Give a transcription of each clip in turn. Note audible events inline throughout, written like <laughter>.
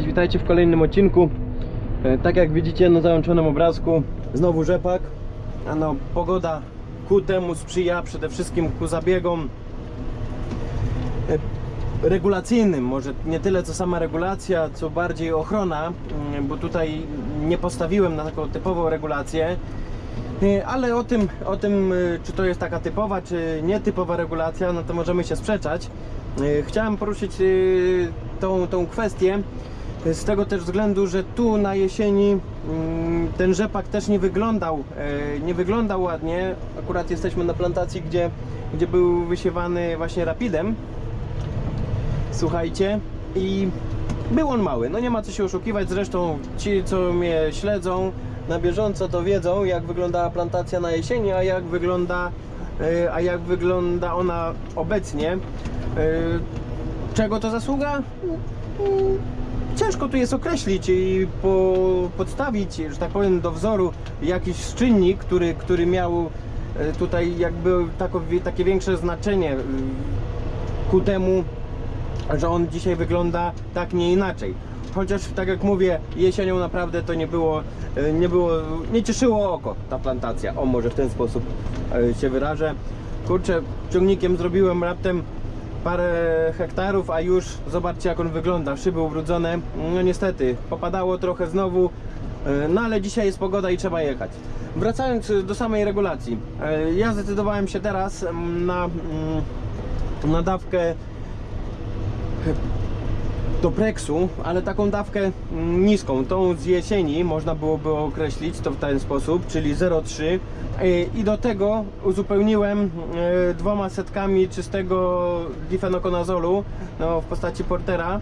Cześć, witajcie w kolejnym odcinku. E, Tak jak widzicie na załączonym obrazku, znowu rzepak. A no, pogoda ku temu sprzyja, przede wszystkim ku zabiegom e, regulacyjnym. Może nie tyle co sama regulacja, co bardziej ochrona, mm, bo tutaj nie postawiłem na taką typową regulację. E, Ale o tym, o tym, czy to jest taka typowa, czy nietypowa regulacja, no to możemy się sprzeczać. Chciałem poruszyć tą, tą kwestię z tego też względu, że tu na jesieni mm, ten rzepak też nie wyglądał, e, nie wyglądał ładnie. Akurat jesteśmy na plantacji, gdzie, gdzie był wysiewany właśnie rapidem. Słuchajcie, i był on mały, no nie ma co się oszukiwać, zresztą ci co mnie śledzą na bieżąco to wiedzą jak wyglądała plantacja na jesieni, a jak wygląda, e, a jak wygląda ona obecnie. E, Czego to zasługa? Ciężko tu jest określić i po, podstawić, że tak powiem, do wzoru jakiś czynnik, który, który miał e, tutaj jakby takie większe znaczenie e, ku temu, że on dzisiaj wygląda tak, nie inaczej. Chociaż tak jak mówię, jesienią naprawdę to nie było, e, nie było, nie cieszyło oko ta plantacja. O, może w ten sposób się wyrażę. Kurczę, ciągnikiem zrobiłem raptem parę hektarów, a już zobaczcie jak on wygląda. Szyby ubrudzone. No niestety, popadało trochę znowu, e, no ale dzisiaj jest pogoda i trzeba jechać. Wracając do samej regulacji. e, Ja zdecydowałem się teraz mm, na, mm, na dawkę do Prexu, ale taką dawkę mm, niską, tą z jesieni można byłoby określić to w ten sposób, czyli 0,3 Yy, i do tego uzupełniłem yy, dwoma setkami czystego difenokonazolu no, w postaci portera.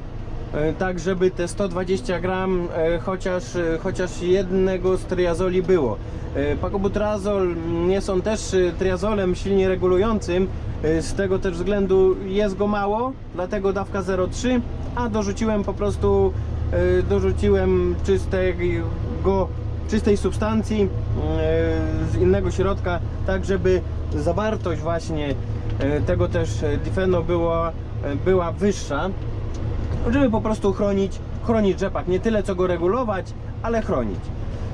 Yy, tak żeby te 120 gram chociaż, chociaż jednego z triazoli było. Pacobutrazol mm, jest on też triazolem silnie regulującym z tego też względu jest go mało dlatego dawka 0,3 a dorzuciłem po prostu yy, dorzuciłem czystego czystej substancji yy, z innego środka, tak żeby zawartość właśnie yy, tego też difeno była, była wyższa, żeby po prostu chronić, chronić rzepak, nie tyle co go regulować, ale chronić.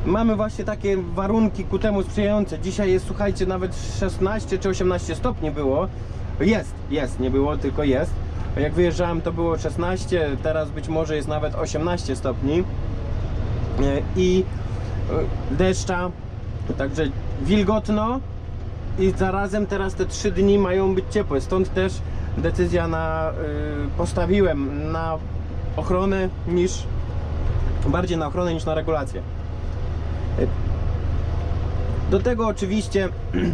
Mamy właśnie takie warunki ku temu sprzyjające. Dzisiaj jest, słuchajcie, nawet 16 czy 18 stopni było. Jest, jest, nie było, tylko jest. Jak wyjeżdżałem to było 16, teraz być może jest nawet 18 stopni. Yy, I y, deszcza, także wilgotno i zarazem teraz te trzy dni mają być ciepłe, stąd też decyzja na, y, postawiłem na ochronę niż, bardziej na ochronę niż na regulację. Do tego oczywiście <clears throat>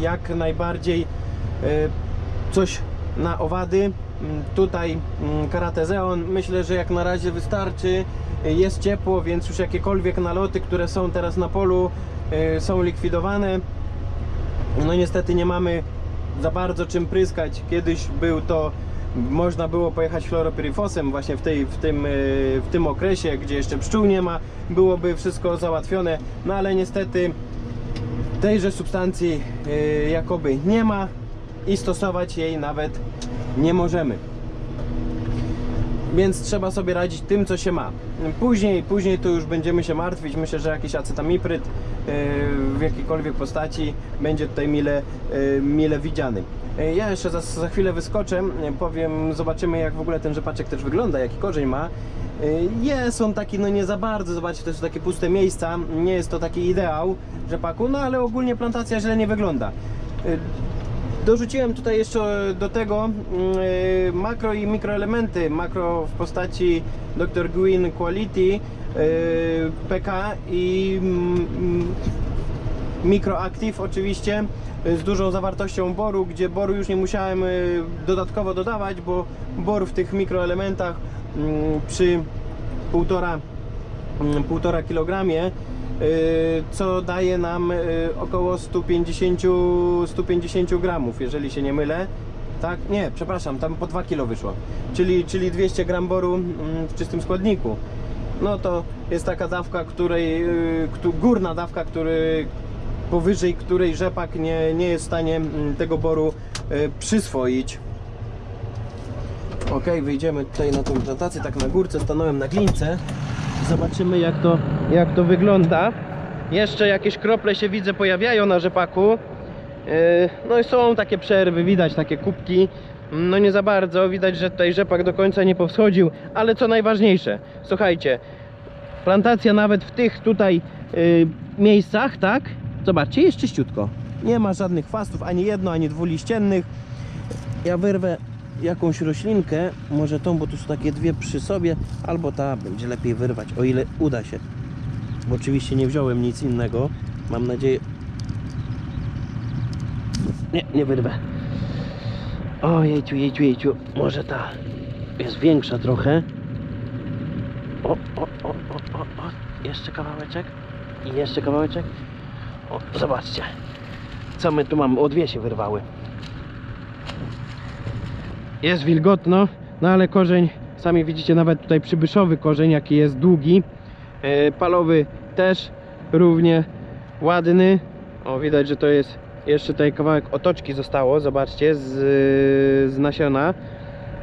jak najbardziej coś na owady. Mm, Tutaj mm, Karatezeon myślę, że jak na razie wystarczy. Jest ciepło, więc już jakiekolwiek naloty, które są teraz na polu y, są likwidowane. No niestety nie mamy za bardzo czym pryskać. Kiedyś był to można było pojechać chloropyrifosem właśnie w, tej, w, tym, y, w tym okresie, gdzie jeszcze pszczół nie ma, byłoby wszystko załatwione, no ale niestety tejże substancji y, jakoby nie ma i stosować jej nawet nie możemy. Więc trzeba sobie radzić tym, co się ma. Później, później to już będziemy się martwić. Myślę, że jakiś acetamipryt yy, w jakiejkolwiek postaci będzie tutaj mile, yy, mile widziany. Yy, Ja jeszcze za, za chwilę wyskoczę, powiem, zobaczymy jak w ogóle ten rzepaczek też wygląda, jaki korzeń ma. Jest on taki, no nie za bardzo, zobaczcie, to są takie puste miejsca, nie jest to taki ideał rzepaku, no ale ogólnie plantacja źle nie wygląda. Dorzuciłem tutaj jeszcze do tego yy, makro i mikroelementy. Makro w postaci Dr. Gwyn Quality yy, PK i mm, Microactive oczywiście yy, z dużą zawartością boru, gdzie boru już nie musiałem dodatkowo dodawać, bo bor w tych mikroelementach przy półtora mm, 1,5 kg, co daje nam y, około 150, 150 gramów, jeżeli się nie mylę. Tak? Nie, przepraszam, tam po 2 kg wyszło. Czyli, czyli 200 gram boru mm, w czystym składniku. No to jest taka dawka, której, y, górna dawka, który, powyżej której rzepak nie, nie jest w stanie mm, tego boru y, przyswoić. Ok, wyjdziemy tutaj na tą plantację, tak na górce, stanąłem na glince. Zobaczymy jak to, jak to wygląda. Jeszcze jakieś krople się widzę pojawiają na rzepaku. Yy, No i są takie przerwy, widać takie kubki. No nie za bardzo, widać, że tutaj rzepak do końca nie powschodził, ale co najważniejsze, słuchajcie, plantacja nawet w tych tutaj yy, miejscach, tak? Zobaczcie, jest czyściutko. Nie ma żadnych chwastów, ani jedno, ani dwuliściennych. Ja wyrwę jakąś roślinkę, może tą, bo tu są takie dwie przy sobie, albo ta będzie lepiej wyrwać, o ile uda się. Bo oczywiście nie wziąłem nic innego. Mam nadzieję. Nie, nie wyrwę. O jejciu, jejciu, jejciu. Może ta jest większa trochę. O, o, o, o, o, o. Jeszcze kawałeczek. I jeszcze kawałeczek. O, zobaczcie. Co my tu mamy? O dwie się wyrwały. Jest wilgotno, no ale korzeń, sami widzicie nawet tutaj przybyszowy korzeń, jaki jest długi. E, Palowy też równie ładny. O, widać, że to jest jeszcze tutaj kawałek otoczki zostało, zobaczcie, z, z nasiona.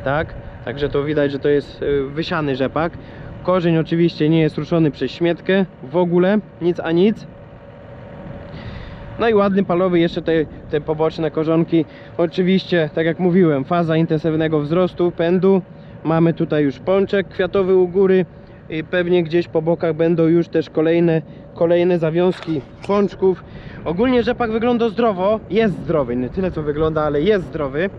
Tak, także to widać, że to jest e, wysiany rzepak. Korzeń oczywiście nie jest ruszony przez śmietkę w ogóle, nic a nic. No i ładny palowy, jeszcze te, te poboczne korzonki. Oczywiście, tak jak mówiłem, faza intensywnego wzrostu, pędu. Mamy tutaj już pączek kwiatowy u góry. I pewnie gdzieś po bokach będą już też kolejne, kolejne zawiązki pączków. Ogólnie rzepak wygląda zdrowo, jest zdrowy, nie tyle co wygląda, ale jest zdrowy.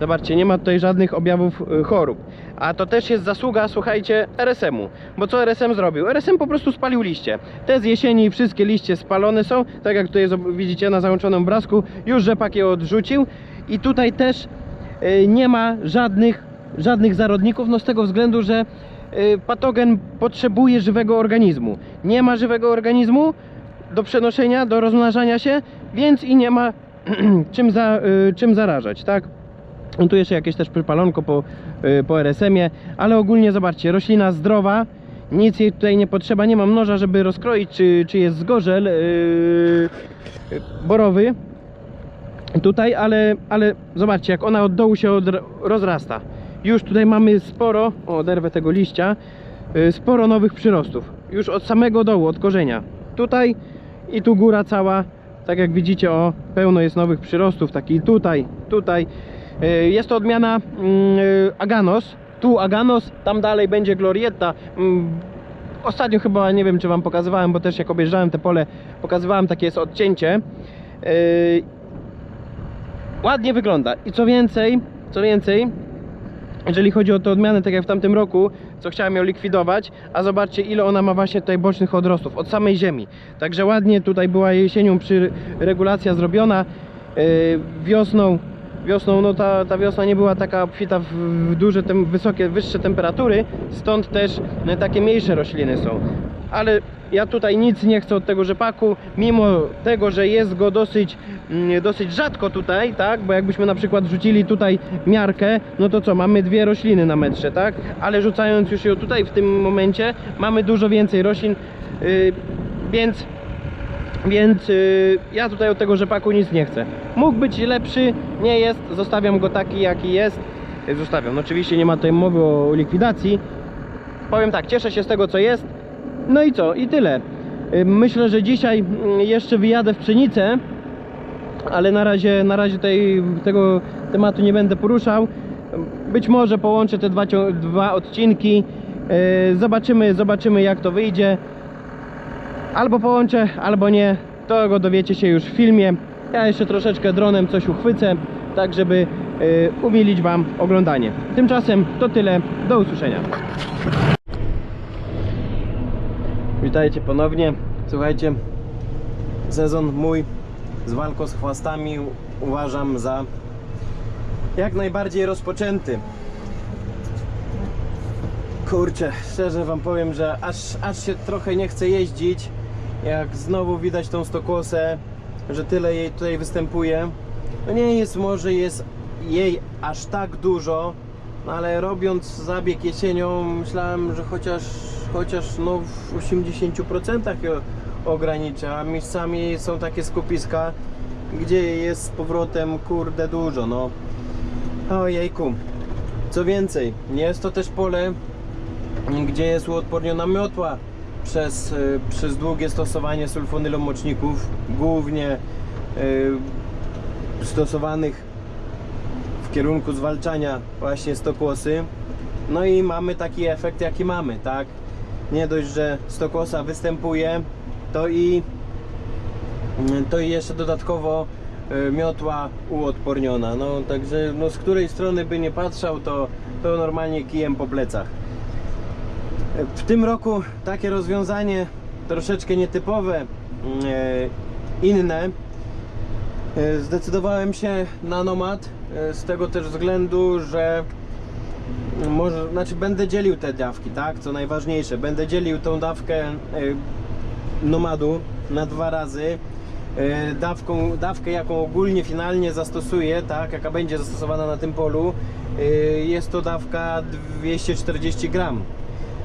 Zobaczcie, nie ma tutaj żadnych objawów y, chorób. A to też jest zasługa, słuchajcie, RSM-u. Bo co RSM zrobił? RSM po prostu spalił liście. Te z jesieni wszystkie liście spalone są, tak jak tutaj widzicie na załączonym obrazku, już rzepak je odrzucił. I tutaj też y, nie ma żadnych, żadnych zarodników, no z tego względu, że y, patogen potrzebuje żywego organizmu. Nie ma żywego organizmu do przenoszenia, do rozmnażania się, więc i nie ma <clears throat> czym, za, czym zarażać, tak? Tu jeszcze jakieś też przypalonko po, y, po RSM-ie, ale ogólnie zobaczcie, roślina zdrowa, nic jej tutaj nie potrzeba, nie mam noża, żeby rozkroić, czy, czy jest zgorzel yy, borowy tutaj, ale, ale zobaczcie, jak ona od dołu się odr- rozrasta. Już tutaj mamy sporo, o, oderwę tego liścia, yy, sporo nowych przyrostów. Już od samego dołu, od korzenia. Tutaj i tu góra cała, tak jak widzicie, o, pełno jest nowych przyrostów, taki tutaj, tutaj. Yy, Jest to odmiana mm, yy, Aganos. Tu Aganos, tam dalej będzie Glorietta. Mm, Ostatnio chyba, nie wiem czy Wam pokazywałem, bo też jak objeżdżałem te pole, pokazywałem takie jest odcięcie. Yy, Ładnie wygląda. I co więcej, co więcej, jeżeli chodzi o tę odmianę, tak jak w tamtym roku, co chciałem ją likwidować, a zobaczcie ile ona ma właśnie tutaj bocznych odrostów, od samej ziemi. Także ładnie tutaj była jesienią przy regulacja zrobiona. Wiosną, wiosną no ta, ta wiosna nie była taka obfita w, duże, tem, wysokie, wyższe temperatury, stąd też no, takie mniejsze rośliny są. Ale ja tutaj nic nie chcę od tego rzepaku, mimo tego, że jest go dosyć, mm, dosyć rzadko tutaj, tak? Bo jakbyśmy na przykład rzucili tutaj miarkę, no to co, mamy dwie rośliny na metrze, tak? Ale rzucając już ją tutaj w tym momencie, mamy dużo więcej roślin, yy, więc więc y, ja tutaj od tego rzepaku nic nie chcę. Mógł być lepszy, nie jest, zostawiam go taki jaki jest. Y, Zostawiam, no oczywiście nie ma tutaj mowy o likwidacji. Powiem tak, cieszę się z tego co jest. No i co? I tyle. Y, Myślę, że dzisiaj mm, jeszcze wyjadę w pszenicę, ale na razie, na razie tej, tego tematu nie będę poruszał. Być może połączę te dwa, dwa odcinki. Y, Zobaczymy, zobaczymy jak to wyjdzie. Albo połączę, albo nie. To go dowiecie się już w filmie. Ja jeszcze troszeczkę dronem coś uchwycę, tak żeby y, umilić Wam oglądanie. Tymczasem to tyle. Do usłyszenia. Witajcie ponownie. Słuchajcie, sezon mój z walką z chwastami uważam za jak najbardziej rozpoczęty. Kurczę, szczerze wam powiem, że aż, aż się trochę nie chce jeździć. Jak znowu widać tą stokłosę, że tyle jej tutaj występuje. No nie jest może jest jej aż tak dużo, no ale robiąc zabieg jesienią myślałem, że chociaż, chociaż no w 80% ją ograniczę, a miejscami są takie skupiska, gdzie jest z powrotem kurde dużo, no. Ojejku. Co więcej, jest to też pole, gdzie jest uodporniona miotła przez, y, przez długie stosowanie sulfonylomoczników, głównie y, stosowanych w kierunku zwalczania właśnie stokłosy. No i mamy taki efekt jaki mamy, tak? Nie dość, że stokłosa występuje, to i to i jeszcze dodatkowo y, miotła uodporniona. No także no, z której strony by nie patrzał, to, to normalnie kijem po plecach. W tym roku takie rozwiązanie troszeczkę nietypowe, e, inne. E, Zdecydowałem się na nomad e, z tego też względu, że może, znaczy będę dzielił te dawki, tak? Co najważniejsze, będę dzielił tą dawkę nomadu na dwa razy. Dawką, dawkę, jaką ogólnie finalnie zastosuję, tak, jaka będzie zastosowana na tym polu, jest to dawka 240 gram.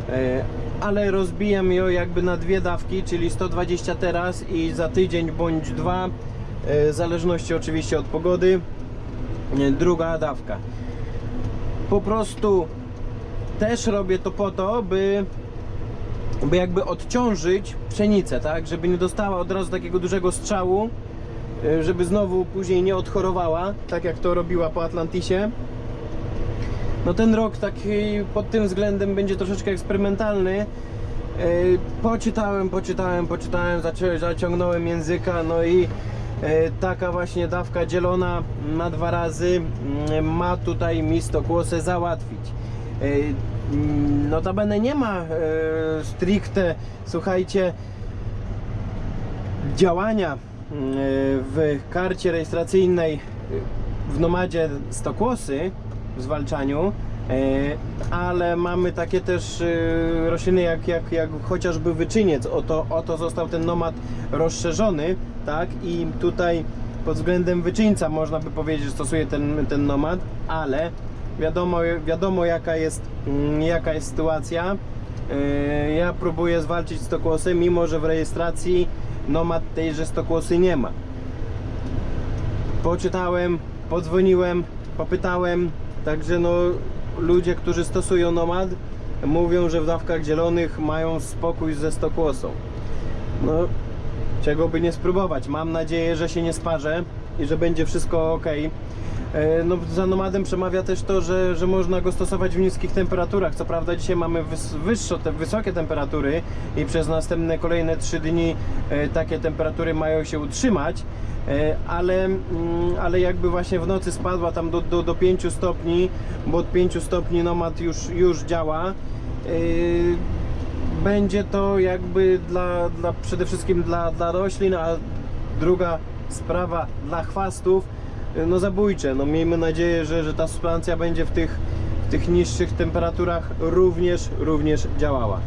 E, Ale rozbijam ją jakby na dwie dawki, czyli 120 teraz i za tydzień bądź dwa, e, w zależności oczywiście od pogody, e, druga dawka. Po prostu też robię to po to, by by jakby odciążyć pszenicę, tak? Żeby nie dostała od razu takiego dużego strzału, żeby znowu później nie odchorowała, tak jak to robiła po Atlantisie. No ten rok taki pod tym względem będzie troszeczkę eksperymentalny. Y, Poczytałem, poczytałem, poczytałem, zaciągnąłem języka, no i y, taka właśnie dawka dzielona na dwa razy mm, ma tutaj mi stokłosę załatwić. Y, mm, Notabene nie ma e, stricte, słuchajcie, działania w karcie rejestracyjnej w nomadzie stokłosy zwalczaniu, e, ale mamy takie też e, rośliny jak, jak, jak chociażby wyczyniec. Oto, oto został ten nomad rozszerzony, tak? I tutaj pod względem wyczyńca można by powiedzieć, że stosuje ten, ten nomad, ale wiadomo, wiadomo jaka jest, mm, jaka jest sytuacja. E, Ja próbuję zwalczyć stokłosy, mimo że w rejestracji nomad tejże stokłosy nie ma. Poczytałem, podzwoniłem, popytałem, także no ludzie, którzy stosują nomad mówią, że w dawkach zielonych mają spokój ze stokłosą. No, czego by nie spróbować. Mam nadzieję, że się nie sparzę i że będzie wszystko ok. No, za nomadem przemawia też to, że, że można go stosować w niskich temperaturach. Co prawda dzisiaj mamy wyższe, te wysokie temperatury i przez następne kolejne 3 dni e, takie temperatury mają się utrzymać, e, ale, mm, ale jakby właśnie w nocy spadła tam do, do, do 5 stopni, bo od 5 stopni nomad już, już działa. E, będzie to jakby dla, dla przede wszystkim dla, dla roślin, a druga sprawa dla chwastów, no zabójcze. No miejmy nadzieję, że, że ta substancja będzie w tych, w tych niższych temperaturach również, również działała.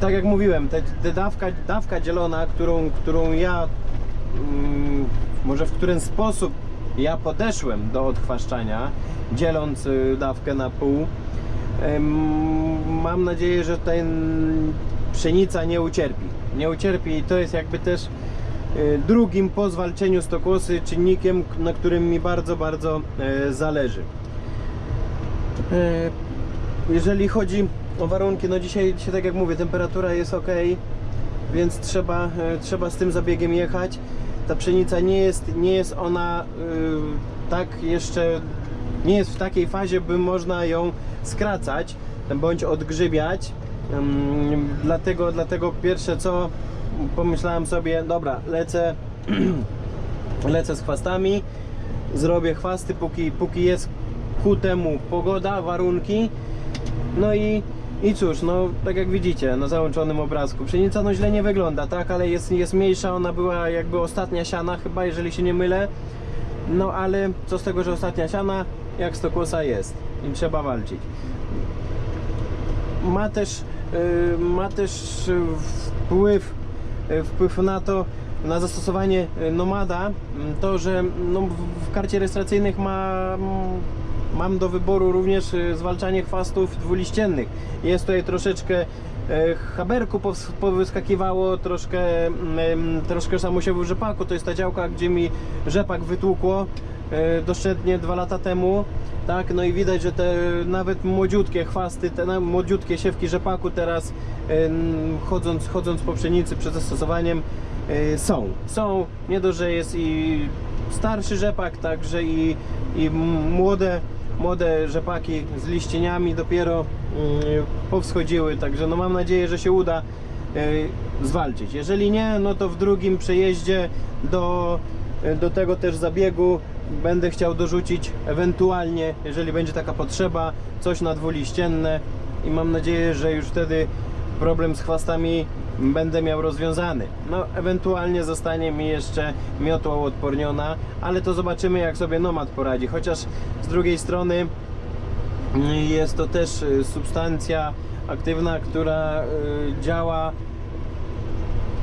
Tak jak mówiłem, te dawka, dawka dzielona, którą, którą ja mm, może w którym sposób ja podeszłem do odchwaszczania, dzieląc y, dawkę na pół, Mam nadzieję, że ten pszenica nie ucierpi. Nie ucierpi i to jest jakby też drugim po zwalczeniu stokłosy czynnikiem, na którym mi bardzo, bardzo e, zależy. E, Jeżeli chodzi o warunki, no dzisiaj, dzisiaj tak jak mówię, temperatura jest ok, więc trzeba, e, trzeba z tym zabiegiem jechać. Ta pszenica nie jest, nie jest ona tak jeszcze, nie jest w takiej fazie, by można ją skracać bądź odgrzybiać. Dlatego, dlatego pierwsze co pomyślałem sobie, dobra, lecę, <clears throat> lecę z chwastami, zrobię chwasty, póki, póki jest ku temu pogoda, warunki. No i, i cóż, no tak jak widzicie na załączonym obrazku, pszenica no źle nie wygląda, tak, ale jest, jest mniejsza, ona była jakby ostatnia siana chyba, jeżeli się nie mylę. No ale co z tego, że ostatnia siana, jak stokłosa jest i trzeba walczyć. Ma też, y, ma też y, wpływ, wpływ na to, na zastosowanie y, nomada, m, to, że no, w- karcie rejestracyjnych ma, m, mam do wyboru również y, zwalczanie chwastów dwuliściennych. Jest tutaj troszeczkę e, haberku powyskakiwało, troszkę, mm, troszkę samosiewu rzepaku. To jest ta działka, gdzie mi rzepak wytłukło e, doszczętnie dwa lata temu. Tak, no i widać, że te nawet młodziutkie chwasty, te młodziutkie siewki rzepaku teraz em, chodząc, chodząc po pszenicy przed zastosowaniem e, są. Są, nie dość, że jest i starszy rzepak, także i, i młode, młode rzepaki z liścieniami dopiero mm, powschodziły, także no mam nadzieję, że się uda e, zwalczyć. Jeżeli nie, no to w drugim przejeździe do, do tego też zabiegu będę chciał dorzucić ewentualnie, jeżeli będzie taka potrzeba, coś na dwuliścienne i mam nadzieję, że już wtedy problem z chwastami będę miał rozwiązany. No, ewentualnie zostanie mi jeszcze miotła uodporniona, ale to zobaczymy jak sobie Nomad poradzi. Chociaż z drugiej strony mm, jest to też y, substancja aktywna, która y, działa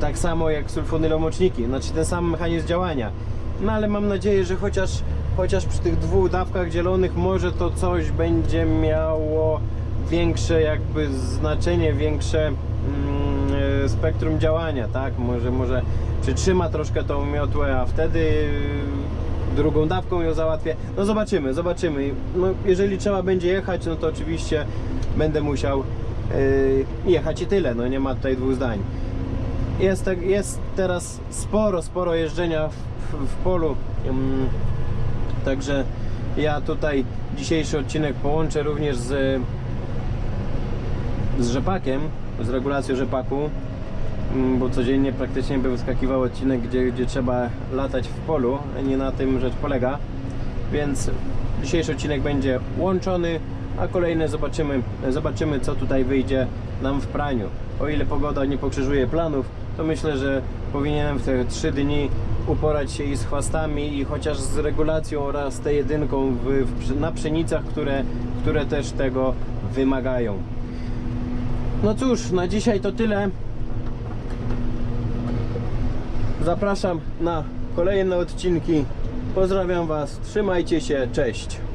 tak samo jak sulfonylomoczniki, znaczy ten sam mechanizm działania. No ale mam nadzieję, że chociaż, chociaż przy tych dwóch dawkach dzielonych może to coś będzie miało większe jakby znaczenie, większe mm, e, spektrum działania, tak? Może, może przytrzyma troszkę tą miotłę, a wtedy y, drugą dawką ją załatwię. No zobaczymy, zobaczymy. No, jeżeli trzeba będzie jechać, no to oczywiście będę musiał y, jechać i tyle, no nie ma tutaj dwóch zdań. Jest, tak- jest teraz sporo, sporo jeżdżenia w, w, w polu. Także ja tutaj dzisiejszy odcinek połączę również z, z rzepakiem, z regulacją rzepaku, bo codziennie praktycznie by wyskakiwał odcinek, gdzie, gdzie trzeba latać w polu, nie na tym rzecz polega. Więc dzisiejszy odcinek będzie łączony, a kolejny zobaczymy, zobaczymy co tutaj wyjdzie nam w praniu. O ile pogoda nie pokrzyżuje planów, to myślę, że powinienem w te 3 dni uporać się i z chwastami i chociaż z regulacją oraz te jedynką w, w, na pszenicach, które, które też tego wymagają. No cóż, na dzisiaj to tyle. Zapraszam na kolejne odcinki. Pozdrawiam Was, trzymajcie się, cześć.